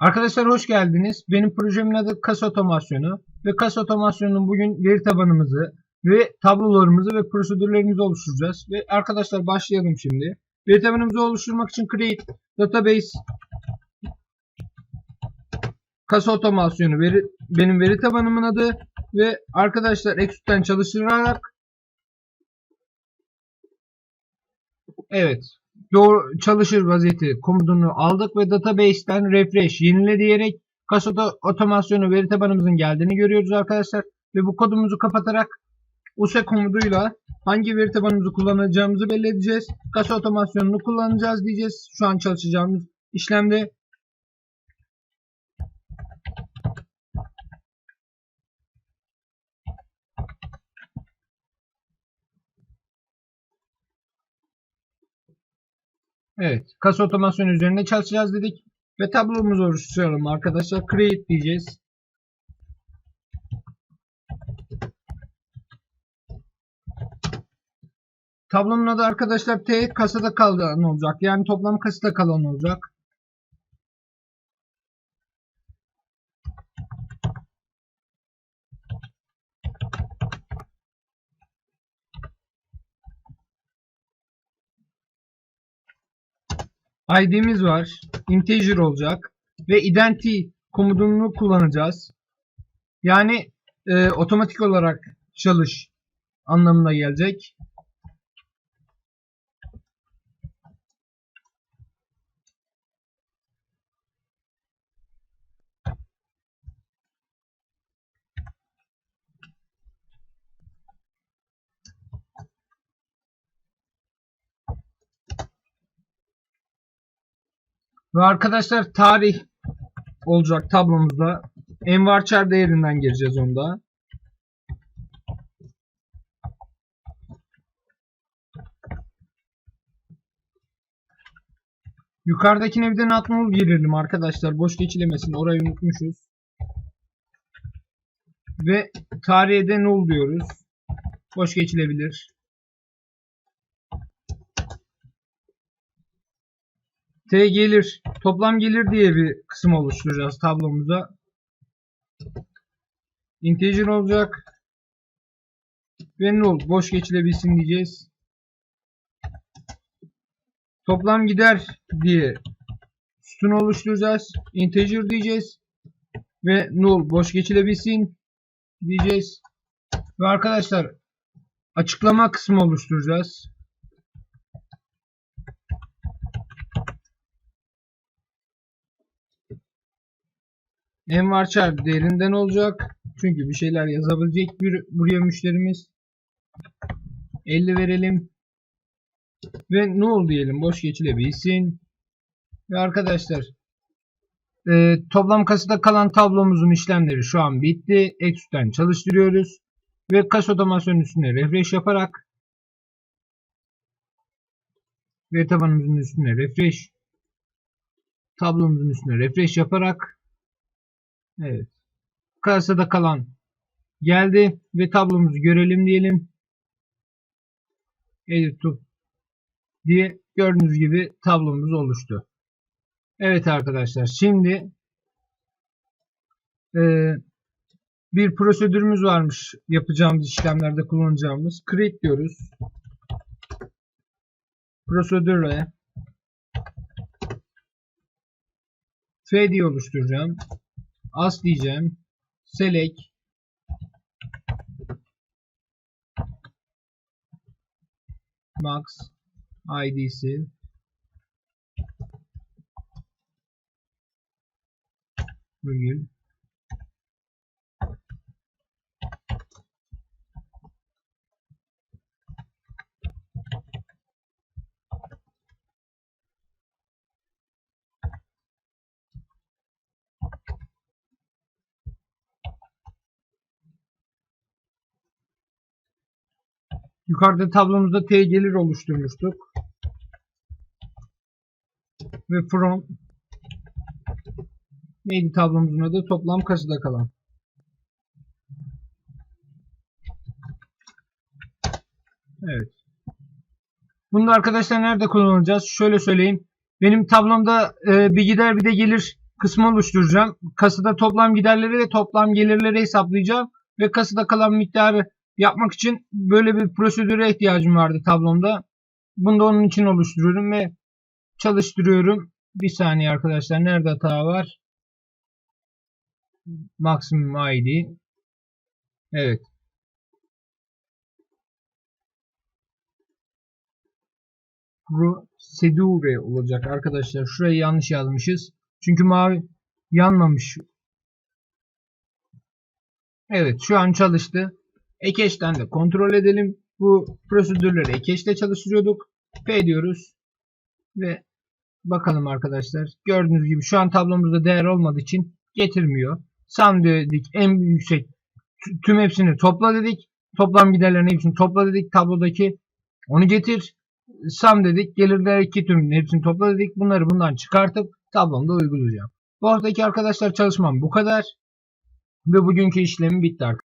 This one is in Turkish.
Arkadaşlar hoş geldiniz. Benim projemin adı Kas Otomasyonu ve Kas Otomasyonu'nun bugün veri tabanımızı ve tablolarımızı ve prosedürlerimizi oluşturacağız. Ve arkadaşlar başlayalım şimdi. Veri tabanımızı oluşturmak için Create Database Kas Otomasyonu veri, benim veri tabanımın adı ve arkadaşlar Execut'ten çalıştırarak Evet. Doğru çalışır vaziyeti komutunu aldık ve database'ten refresh yenile diyerek kas oto- otomasyonu veri tabanımızın geldiğini görüyoruz arkadaşlar. Ve bu kodumuzu kapatarak use komutuyla hangi veri tabanımızı kullanacağımızı belli edeceğiz. Kas otomasyonunu kullanacağız diyeceğiz. Şu an çalışacağımız işlemde. Evet. Kas otomasyonu üzerinde çalışacağız dedik. Ve tablomuzu oluşturalım arkadaşlar. Create diyeceğiz. Tablonun adı arkadaşlar T kasada kalan olacak. Yani toplam kasada kalan olacak. ID'miz var. Integer olacak. Ve identity komutunu kullanacağız. Yani e, otomatik olarak çalış anlamına gelecek. Ve arkadaşlar tarih olacak tablomuzda. Envarchar değerinden gireceğiz onda. Yukarıdakine bir de null girelim arkadaşlar. Boş geçilemesin. Orayı unutmuşuz. Ve tarihe de null diyoruz. Boş geçilebilir. T gelir, toplam gelir diye bir kısım oluşturacağız tablomuza. Integer olacak. Ve null boş geçilebilsin diyeceğiz. Toplam gider diye sütun oluşturacağız. Integer diyeceğiz. Ve null boş geçilebilsin diyeceğiz. Ve arkadaşlar açıklama kısmı oluşturacağız. Envarchar değerinden olacak. Çünkü bir şeyler yazabilecek bir buraya müşterimiz. 50 verelim. Ve null diyelim. Boş geçilebilsin. Ve arkadaşlar e, toplam kasada kalan tablomuzun işlemleri şu an bitti. Execut'ten çalıştırıyoruz. Ve kas otomasyon üstüne refresh yaparak veri tabanımızın üstüne refresh tablomuzun üstüne refresh yaparak Evet. Kasada kalan geldi ve tablomuzu görelim diyelim. Edit to diye gördüğünüz gibi tablomuz oluştu. Evet arkadaşlar şimdi e, bir prosedürümüz varmış yapacağımız işlemlerde kullanacağımız. Create diyoruz. Prosedürle f diye oluşturacağım. As diyeceğim. Select. Max ID'si virgül Yukarıda tablomuzda T gelir oluşturmuştuk. Ve from neydi tablomuzun adı? Toplam kasada kalan. Evet. Bunu da arkadaşlar nerede kullanacağız? Şöyle söyleyeyim. Benim tablomda e, bir gider bir de gelir kısmı oluşturacağım. Kasada toplam giderleri ve toplam gelirleri hesaplayacağım. Ve kasada kalan miktarı yapmak için böyle bir prosedüre ihtiyacım vardı tablomda. Bunu da onun için oluşturuyorum ve çalıştırıyorum. Bir saniye arkadaşlar. Nerede hata var? Maximum ID. Evet. Prosedure olacak arkadaşlar. Şurayı yanlış yazmışız. Çünkü mavi yanmamış. Evet şu an çalıştı. Ekeş'ten de kontrol edelim. Bu prosedürleri Ekeş'te çalıştırıyorduk. P diyoruz. Ve bakalım arkadaşlar. Gördüğünüz gibi şu an tablomuzda değer olmadığı için getirmiyor. Sum dedik en yüksek tüm hepsini topla dedik. Toplam giderlerin hepsini topla dedik. Tablodaki onu getir. Sum dedik. Gelirler iki tüm hepsini topla dedik. Bunları bundan çıkartıp tablomda uygulayacağım. Bu haftaki arkadaşlar çalışmam bu kadar. Ve bugünkü işlemim bitti arkadaşlar.